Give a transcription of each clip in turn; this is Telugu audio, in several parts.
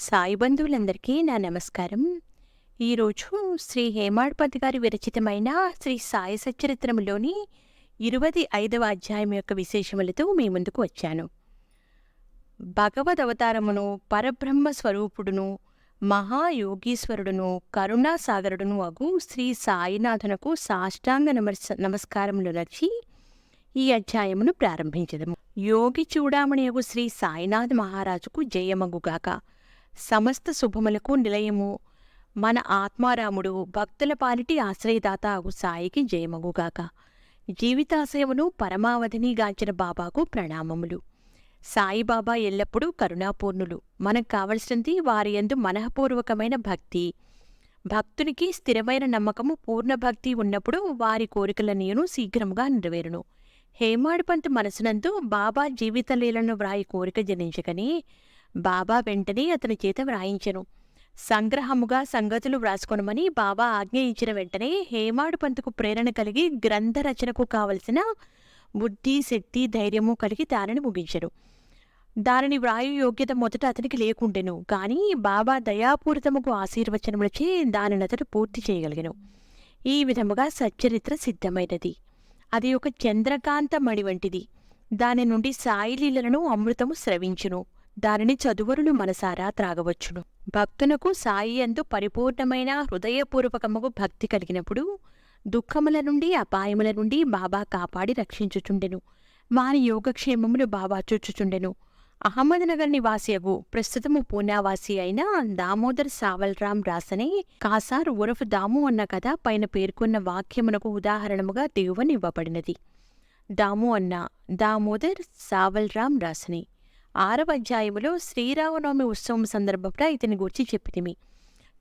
సాయి బంధువులందరికీ నా నమస్కారం. ఈరోజు శ్రీ హేమాడ్పతి గారి విరచితమైన శ్రీ సాయి సచరిత్రములోని ఇరవై ఐదవ అధ్యాయం యొక్క విశేషములతో మీ ముందుకు వచ్చాను. భగవద్ అవతారమును పరబ్రహ్మ స్వరూపుడును మహాయోగీశ్వరుడును కరుణాసాగరుడును అగు శ్రీ సాయినాథునకు సాష్టాంగ నమస్ నమస్కారములు నచ్చి ఈ అధ్యాయమును ప్రారంభించదము. యోగి చూడామణియగు శ్రీ సాయినాథ్ మహారాజుకు జయమగుగాక. సమస్త శుభములకు నిలయము. మన ఆత్మారాముడు భక్తుల పాలిటి ఆశ్రయదాత అగు సాయికి జయమగుగాక జీవితాశయమును పరమావధిని గాంచిన బాబాకు ప్రణామములు. సాయిబాబా ఎల్లప్పుడూ కరుణాపూర్ణులు. మనకు కావలసినది వారి యందు మనఃపూర్వకమైన భక్తి. భక్తునికి స్థిరమైన నమ్మకము పూర్ణ భక్తి ఉన్నప్పుడు వారి కోరికలనీయును శీఘ్రముగా నెరవేరును. హేమాడిపంత్ మనసునందు బాబా జీవితలీలను వ్రాయి కోరిక జనించకని బాబా వెంటనే అతని చేత వ్రాయించెను. సంగ్రహముగా సంగతులు వ్రాసుకొనమని బాబా ఆజ్ఞ ఇచ్చిన వెంటనే హేమాడు పంతుకు ప్రేరణ కలిగి గ్రంథ రచనకు కావలసిన బుద్ధి శక్తి ధైర్యము కలిగి దానిని ముగించరు దానిని వ్రాయు యోగ్యత మొదట అతనికి లేకుండెను కానీ బాబా దయాపూరితముకు ఆశీర్వచనములచే దానిని అతడు పూర్తి చేయగలిగను. ఈ విధముగా సచ్చరిత్ర సిద్ధమైనది. అది ఒక చంద్రకాంత మణి వంటిది. దాని నుండి సాయిలీలను అమృతము స్రవించును. దానిని చదువరులు మనసారా త్రాగవచ్చును. భక్తునకు సాయి ఎందు పరిపూర్ణమైన హృదయపూర్వకముకు భక్తి కలిగినప్పుడు దుఃఖముల నుండి అపాయముల నుండి బాబా కాపాడి రక్షించుచుండెను. వారి యోగక్షేమములు బాబా చూచుచుండెను. అహ్మద్నగర్ నివాసియగు ప్రస్తుతము పూనావాసి అయిన దామోదర్ సావల్రాం రాసనే కాసార్ ఉరఫ్ దాము అన్న కథ పైన పేర్కొన్న వాక్యమునకు ఉదాహరణముగా దిగువనివ్వబడినది దాము అన్న దామోదర్ సావల్రామ్ రాసనే ఆరవ అధ్యాయములో శ్రీరామనవమి ఉత్సవం సందర్భంగా ఇతని గూర్చి చెప్పితిమి.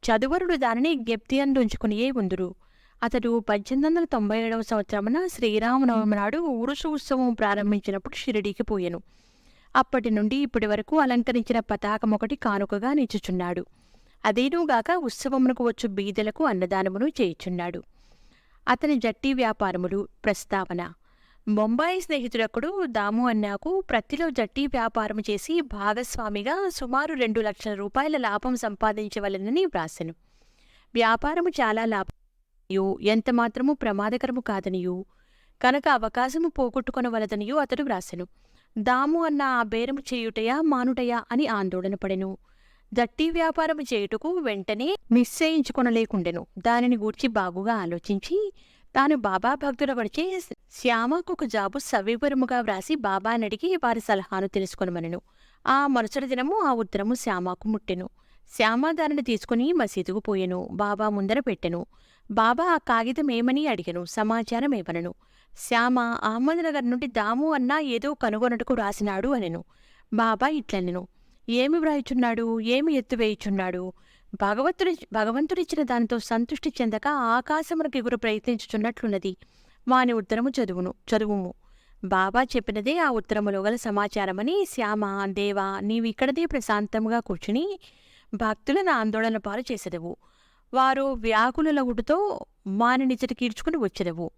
చదువరుడు దానిని జ్ఞప్తి ఉంచుకునియే ఉందురు. అతడు పద్దెనిమిది వందల తొంభై ఏడవ సంవత్సరమున శ్రీరామనవమి నాడు ఊరుష ఉత్సవం ప్రారంభించినప్పుడు షిరిడీకి పోయెను. అప్పటి నుండి ఇప్పటి వరకు అలంకరించిన పతాకం ఒకటి కానుకగా నిచ్చుచున్నాడు అదేనుగాక ఉత్సవమునకు వచ్చు బీదలకు అన్నదానమును చేయుచున్నాడు. అతని జట్టి వ్యాపారములు ప్రస్తావన బొంబాయి స్నేహితుడొకడు దాము అన్నాకు ప్రత్తిలో జట్టి వ్యాపారం చేసి భాగస్వామిగా సుమారు రెండు లక్షల రూపాయల లాభం సంపాదించవలెనని వ్రాసెను. వ్యాపారము చాలా లాభయు ఎంత మాత్రము ప్రమాదకరము కాదనియు కనుక అవకాశము పోగొట్టుకొనవలదనియు అతడు వ్రాసెను. దాము అన్న ఆ బేరము చేయుటయా మానుటయా అని ఆందోళన పడెను. జట్టి వ్యాపారము చేయుటకు వెంటనే నిశ్చయించుకొనలేకుండెను. దానిని గూర్చి బాగుగా ఆలోచించి తాను బాబా భక్తుల వడిచే శ్యామకు ఒక జాబు సవివరముగా వ్రాసి బాబాని అడిగి వారి సలహాను తెలుసుకొనమనను. ఆ మరుసటి దినము ఆ ఉత్తరము శ్యామకు ముట్టెను. శ్యామ దానిని తీసుకుని మసీదుకు పోయెను. బాబా ముందర పెట్టెను. బాబా ఆ కాగితం ఏమని అడిగను? సమాచారం ఏమనను? శ్యామ అహ్మద్నగర్ నుండి దాము అన్న ఏదో కనుగొనటకు రాసినాడు అనెను. బాబా ఇట్లనెను. ఏమి వ్రాయిచున్నాడు? ఏమి ఎత్తువేయుచున్నాడు భగవంతుడి భగవంతుడిచ్చిన దానితో సంతృష్టి చెందక ఆకాశమునకు ఎగురు ప్రయత్నించుచున్నట్లున్నది. వాని ఉత్తరము చదువును చదువుము. బాబా చెప్పినదే ఆ ఉత్తరములో గల సమాచారమని శ్యామ దేవా నీవిక్కడదే ప్రశాంతముగా కూర్చుని భక్తులను ఆందోళన పాలు చేసెదవు. వారు వ్యాకులగుడుతో మాని నిజటి కీర్చుకుని వచ్చెదవు.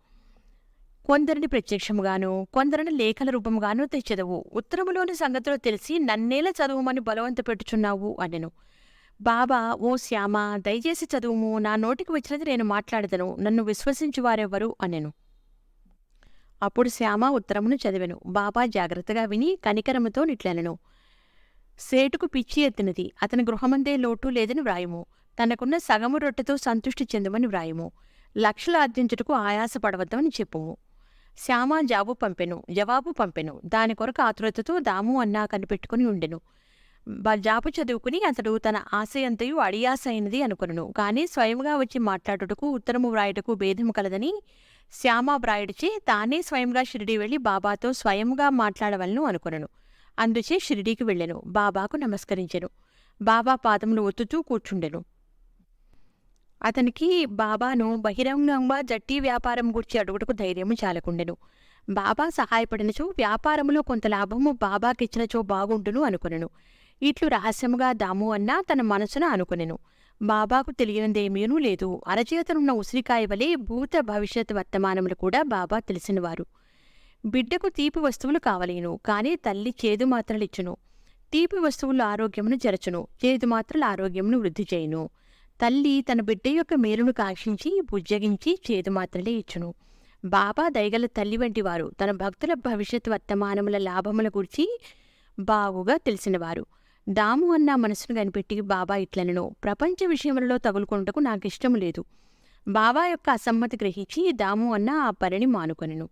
కొందరిని ప్రత్యక్షముగాను కొందరిని లేఖల రూపముగాను తెచ్చెదవు. ఉత్తరములోని సంగతులు తెలిసి నన్నేలా చదువుమని బలవంత పెట్టుచున్నావు అనెను. బాబా ఓ శ్యామ దయచేసి చదువుము నా నోటికి వచ్చినది నేను మాట్లాడదను నన్ను విశ్వసించు వారెవ్వరు అనెను. అప్పుడు శ్యామ ఉత్తరమును చదివెను బాబా జాగ్రత్తగా విని కనికరముతో నిట్లెనను. సేటుకు పిచ్చి ఎత్తినది అతని గృహమందే లోటు లేదని వ్రాయము తనకున్న సగము రొట్టెతో సంతృష్టి చెందమని వ్రాయము లక్షలు ఆర్జించుటకు ఆయాసపడవద్దని చెప్పుము. శ్యామ జాబు పంపెను జవాబు పంపెను దాని కొరకు ఆతురతతో దాము అన్నా కనిపెట్టుకుని ఉండెను. జాపు చదువుకుని అతడు తన ఆశయంతయు అడియాసైనది అనుకును అనుకొనును. కానీ స్వయంగా వచ్చి మాట్లాడుటకు ఉత్తరము వ్రాయుటకు భేదము కలదని శ్యామ వ్రాయుడిచే తానే స్వయంగా షిరిడి వెళ్ళి బాబాతో స్వయంగా మాట్లాడవలను అనుకును అందుచే షిరిడీకి వెళ్ళెను. బాబాకు నమస్కరించెను. బాబా పాదములు ఒత్తుతూ కూర్చుండెను. అతనికి బాబాను బహిరంగంగా జట్టి వ్యాపారం గురించి అడుగుటకు ధైర్యము చాలకుండెను. బాబా సహాయపడినచో వ్యాపారములో కొంత లాభము బాబాకిచ్చినచో బాగుండును అనుకునను. ఇట్లు రహస్యముగా దాము అన్నా తన మనసున అనుకొనెను బాబాకు తెలియనిదేమీనూ లేదు. అరచేతనున్న ఉసిరికాయ వలె భూత భవిష్యత్ వర్తమానములు కూడా బాబా తెలిసినవారు. బిడ్డకు తీపి వస్తువులు కావలేను కానీ తల్లి చేదు మాత్రలిచ్చును తీపి వస్తువుల ఆరోగ్యమును జరచును చేదు మాత్రల ఆరోగ్యమును వృద్ధి చేయును. తల్లి తన బిడ్డ యొక్క మేలును కాక్షించి బుజ్జగించి చేదు మాత్రలే ఇచ్చును. బాబా దయగల తల్లి వంటి వారు తన భక్తుల భవిష్యత్ వర్తమానముల లాభముల గురించి బాగుగా తెలిసినవారు. దాము అన్న మనసును కనిపెట్టి బాబా ఇట్లనను ప్రపంచ విషయములలో తగులుకొనుటకు నాకు ఇష్టం లేదు. బాబా యొక్క అసమ్మతి గ్రహించి దాము అన్న ఆ పనిని మానుకొనెను.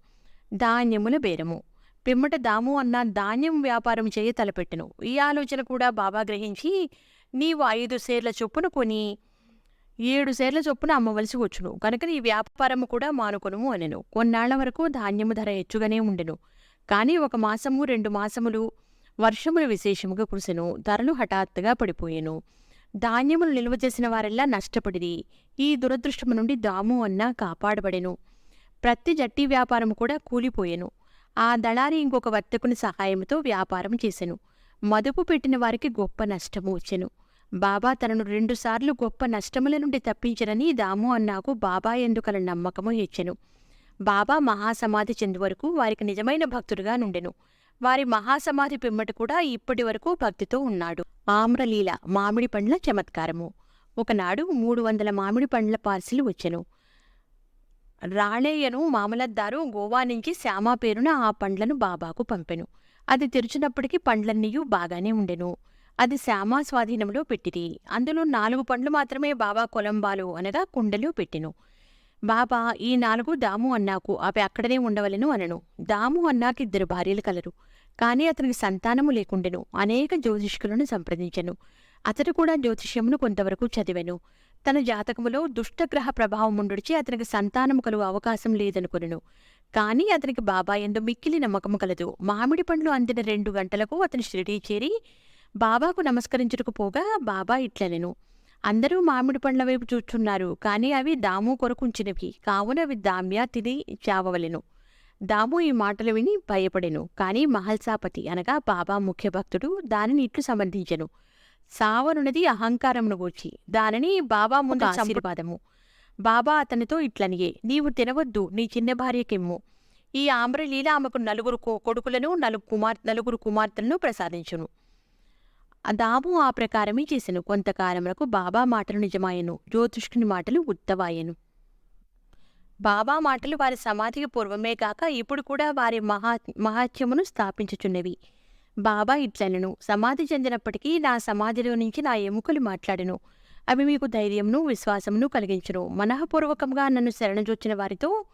ధాన్యముల బేరము. పిమ్మట దాము అన్న ధాన్యం వ్యాపారం చేయ తలపెట్టెను. ఈ ఆలోచన కూడా బాబా గ్రహించి నీవు ఐదు సేర్ల చొప్పున కొని ఏడు సేర్ల చొప్పున అమ్మవలసి వచ్చును. కనుక నీ వ్యాపారము కూడా మానుకొనుము అనెను. కొన్నాళ్ళ వరకు ధాన్యము ధర హెచ్చుగానే ఉండెను. కానీ ఒక మాసము రెండు మాసములు వర్షములు విశేషముగా కురిసెను ధరలు హఠాత్తుగా పడిపోయెను. ధాన్యములు నిల్వ చేసిన వారెల్లా నష్టపడిది ఈ దురదృష్టము నుండి దాము అన్న కాపాడబడెను. ప్రతి జట్టి వ్యాపారం కూడా కూలిపోయెను. ఆ దళారి ఇంకొక వర్తకుని సహాయంతో వ్యాపారం చేసెను. మదుపు పెట్టిన వారికి గొప్ప నష్టము వచ్చెను. బాబా తనను రెండుసార్లు గొప్ప నష్టముల నుండి తప్పించనని దాము అన్నాకు బాబా ఎందుకల నమ్మకము హెచ్చెను. బాబా మహాసమాధి చెందు వరకు వారికి నిజమైన భక్తుడుగా నుండెను. వారి మహాసమాధి పిమ్మట కూడా ఇప్పటి వరకు భక్తితో ఉన్నాడు. ఆమ్రలీల మామిడి పండ్ల చమత్కారము. ఒకనాడు మూడు వందల మామిడి పండ్ల పార్సిల్ వచ్చెను. రాణేయను మామలద్దారు గోవా నుంచి శ్యామా పేరున ఆ పండ్లను బాబాకు పంపెను. అది తెరిచినప్పటికీ పండ్లన్నీయూ బాగానే ఉండెను. అది శ్యామా స్వాధీనంలో పెట్టిరి. అందులో నాలుగు పండ్లు మాత్రమే బాబా కొలంబాలు అనగా కుండలో పెట్టెను. బాబా ఈ నాలుగు దాము అన్నాకు అవి అక్కడనే ఉండవలెను అనను. దాము అన్నాకి ఇద్దరు భార్యలు కలరు. కాని అతనికి సంతానము లేకుండెను. అనేక జ్యోతిష్కులను సంప్రదించెను. అతడు కూడా జ్యోతిష్యమును కొంతవరకు చదివెను. తన జాతకములో దుష్టగ్రహ ప్రభావం ఉండుడిచి అతనికి సంతానము కలుగు అవకాశం లేదనుకొనెను. కాని అతనికి బాబా ఎందు మిక్కిలి నమ్మకము కలదు. మామిడి పండ్లు అందిన రెండు గంటలకు అతను షిరిడీ చేరి బాబాకు నమస్కరించుటకు పోగా బాబా ఇట్లనెను. అందరూ మామిడి పండ్ల వైపు చూచున్నారు కానీ అవి దాము కొరకుంచినవి కావున అవి దామ్యా తిని చావవలెను. దాము ఈ మాటలు విని భయపడెను. కాని మహల్సాపతి అనగా బాబా ముఖ్య భక్తుడు దానిని ఇట్లు సమర్థించెను సావనున్నది అహంకారమును గూర్చి. దానిని బాబా ముందు ఆశీర్వాదము. బాబా అతనితో ఇట్లనియే. నీవు తినవద్దు. నీ చిన్న భార్యకెమ్ము. ఈ ఆమ్రలీల ఆమెకు నలుగురు కొడుకులను నలుగు కుమార్ నలుగురు కుమార్తెలను ప్రసాదించును. దాము ఆ ప్రకారమే చేసెను. కొంతకాలములకు బాబా మాటలు నిజమాయను. జ్యోతిష్కుని మాటలు ఉత్తవాయెను. బాబా మాటలు వారి సమాధికి పూర్వమే కాక ఇప్పుడు కూడా వారి మహా మహాత్యమును స్థాపించుచున్నవి. బాబా ఇట్లనను. సమాధి చెందినప్పటికీ నా సమాధిలో నుంచి నా ఎముకలు మాట్లాడెను. అవి మీకు ధైర్యమును విశ్వాసమును కలిగించను. మనఃపూర్వకంగా నన్ను శరణజొచ్చిన వారితో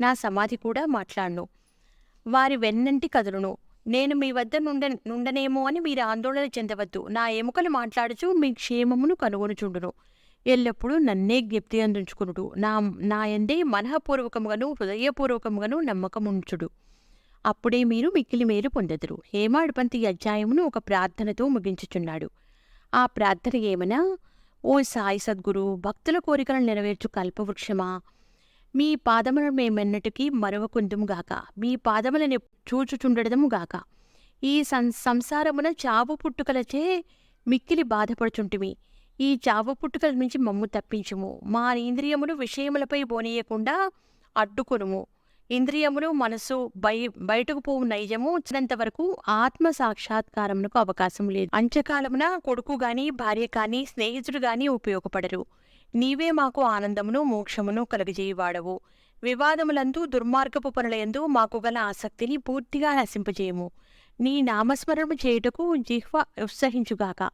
నా సమాధి కూడా మాట్లాడును. వారి వెన్నంటి కదులును. నేను మీ వద్ద నుండ నుండనేమో అని మీరు ఆందోళన చెందవద్దు. నా ఎముకలు మాట్లాడుచు మీ క్షేమమును కనుగొనుచుండును. ఎల్లప్పుడూ నన్నే జ్ఞప్తి అందించుకునుడు. నా నా ఎందే మనఃపూర్వకముగాను హృదయపూర్వకముగాను నమ్మకముంచుడు. అప్పుడే మీరు మిక్కిలి మేలు పొందెదరు. హేమాడ్పంతి అధ్యాయమును ఒక ప్రార్థనతో ముగించుచున్నాడు. ఆ ప్రార్థన ఏమనా? ఓ సాయి సద్గురు భక్తుల కోరికలను నెరవేర్చు కల్పవృక్షమా? మీ పాదముల మేమెన్నటికీ మరవకుందుము గాక. మీ పాదములను చూచుచుండడముగాక ఈ సం సంసారమున చావు పుట్టుకలచే మిక్కిలి బాధపడుచుంటిమి. ఈ చావు పుట్టుకల నుంచి మమ్ము తప్పించుము. మా ఇంద్రియములు విషయములపై బోనీయకుండా అడ్డుకొనుము. ఇంద్రియములు మనసు బయ బయటకు పోవు నైజము వచ్చినంత వరకు ఆత్మ సాక్షాత్కారమునకు అవకాశం లేదు. అంచకాలమున కొడుకు గాని భార్య కాని స్నేహితుడు గాని ఉపయోగపడరు. నీవే మాకు ఆనందమును మోక్షమును కలుగజేయువాడవు. వివాదములందు దుర్మార్గపు పనులయందు మాకు గల ఆసక్తిని పూర్తిగా నశింపజేయము. నీ నామస్మరణము చేయుటకు జిహ్వ ఉత్సహించుగాక.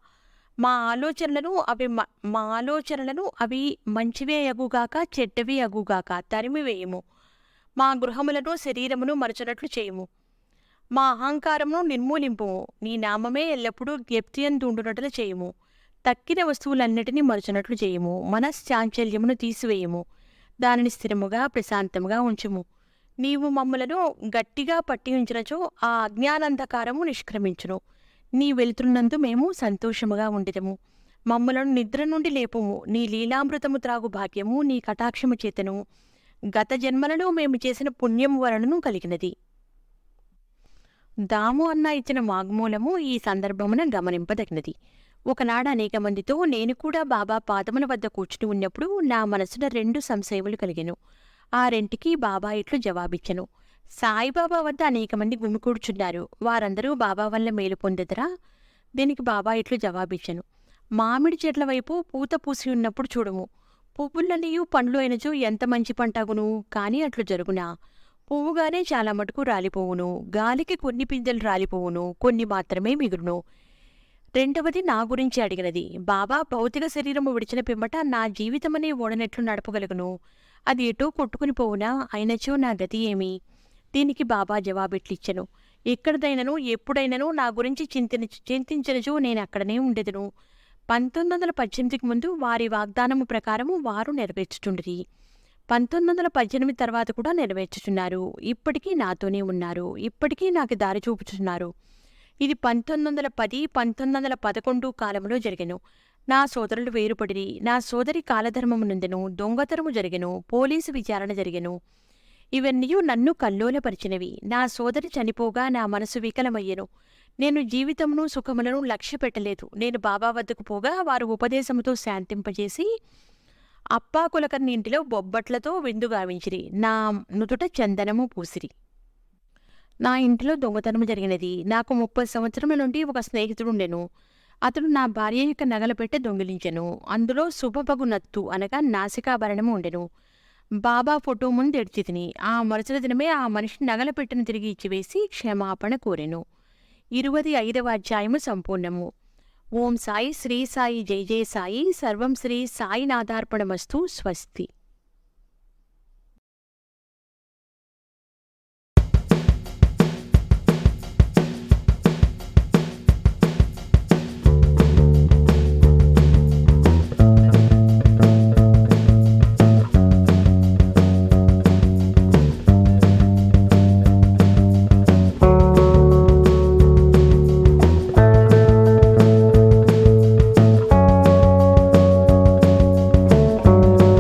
మా ఆలోచనలను అవి మ- మా ఆలోచనలను అవి మంచివే అగుగాక చెడ్డవి అగుగాక తరిమివేయము మా గృహములను శరీరమును మరచినట్లు చేయుము. మా అహంకారమును నిర్మూలింపుము. నీ నామమే ఎల్లప్పుడూ జ్ఞప్తియందుండునట్లు చేయుము. తక్కిన వస్తువులన్నిటినీ మరచనట్లు చేయము. మనశ్చాంచల్యమును తీసివేయము. దానిని స్థిరముగా ప్రశాంతముగా ఉంచుము. నీవు మమ్ములను గట్టిగా పట్టి ఉంచినచో ఆ అజ్ఞానంధకారము నిష్క్రమించును. నీ వెలుతురునందు మేము సంతోషముగా ఉండిదము. మమ్ములను నిద్ర నుండి లేపుము. నీ లీలామృతము త్రాగు భాగ్యము నీ కటాక్షము చేతను. గత జన్మలలో మేము చేసిన పుణ్యము వలనను కలిగినది. దాము అన్న ఇచ్చిన వాగ్మూలము ఈ సందర్భమున గమనింపదగినది. ఒకనాడు అనేక మందితో నేను కూడా బాబా పాదముల వద్ద కూర్చుని ఉన్నప్పుడు నా మనసున రెండు సంశయములు కలిగెను. ఆ రెంటికి బాబా ఇట్లు జవాబిచ్చెను. సాయిబాబా వద్ద అనేక మంది గుమికూడుచున్నారు వారందరూ బాబా వల్ల మేలు పొందెదరా? దీనికి బాబా ఇట్లు జవాబిచ్చను. మామిడి చెట్ల వైపు పూత పూసి ఉన్నప్పుడు చూడము. పువ్వులనియు పండ్లు అయినచో ఎంత మంచి పంటగును? కానీ అట్లు జరుగునా? పువ్వుగానే చాలా మటుకు రాలిపోవును. గాలికి కొన్ని పిందెలు రాలిపోవును. కొన్ని మాత్రమే మిగులును. రెండవది నా గురించి అడిగినది. బాబా భౌతిక శరీరము విడిచిన పిమ్మట నా జీవితమనే ఓడనెట్లు నడపగలుగును. అది ఎటో కొట్టుకుని పోవునా? అయినచో నా గతి ఏమి? దీనికి బాబా జవాబిట్లిచ్చెను. ఎక్కడిదైనను ఎప్పుడైనను నా గురించి చింతిన చింతించినచో నేను అక్కడనే ఉండేదను. పంతొమ్మిది వందల పద్దెనిమిదికి ముందు వారి వాగ్దానము ప్రకారము వారు నెరవేర్చుచుండ్రి. పంతొమ్మిది వందల పద్దెనిమిది తర్వాత కూడా నెరవేర్చుచున్నారు. ఇప్పటికీ నాతోనే ఉన్నారు. ఇప్పటికీ నాకు దారి చూపుచున్నారు. ఇది పంతొమ్మిది వందల పది పంతొమ్మిది వందల పదకొండు కాలంలో జరిగెను. నా సోదరులు వేరుపడిరి నా సోదరి కాలధర్మము నుందెను దొంగతనము జరిగెను పోలీసు విచారణ జరిగెను. ఇవన్నీ నన్ను కల్లోలపరిచినవి. నా సోదరి చనిపోగా నా మనసు వికలమయ్యెను. నేను జీవితమును సుఖములను లక్ష్య పెట్టలేదు. నేను బాబా వద్దకు పోగా వారు ఉపదేశముతో శాంతింపజేసి అప్పా కులకర్ని ఇంటిలో బొబ్బట్లతో విందుగావించిరి నా నుదుట చందనము పూసిరి. నా ఇంటిలో దొంగతనం జరిగినది. నాకు ముప్పై సంవత్సరముల నుండి ఒక స్నేహితుడు ఉండెను. అతడు నా భార్య యొక్క నగల పెట్టె దొంగిలించెను. అందులో శుభపగు నత్తు అనగా నాసికాభరణము ఉండెను. బాబా ఫోటో ముందు ఎడ్చి తిని ఆ మరుసటి దినమే ఆ మనిషి నగల పెట్టెను తిరిగి ఇచ్చివేసి క్షమాపణ కోరెను. ఇరువది ఐదవ అధ్యాయము సంపూర్ణము. ఓం సాయి శ్రీ సాయి జై జయ సాయి. సర్వం శ్రీ సాయినాథార్పణమస్తు. స్వస్తి.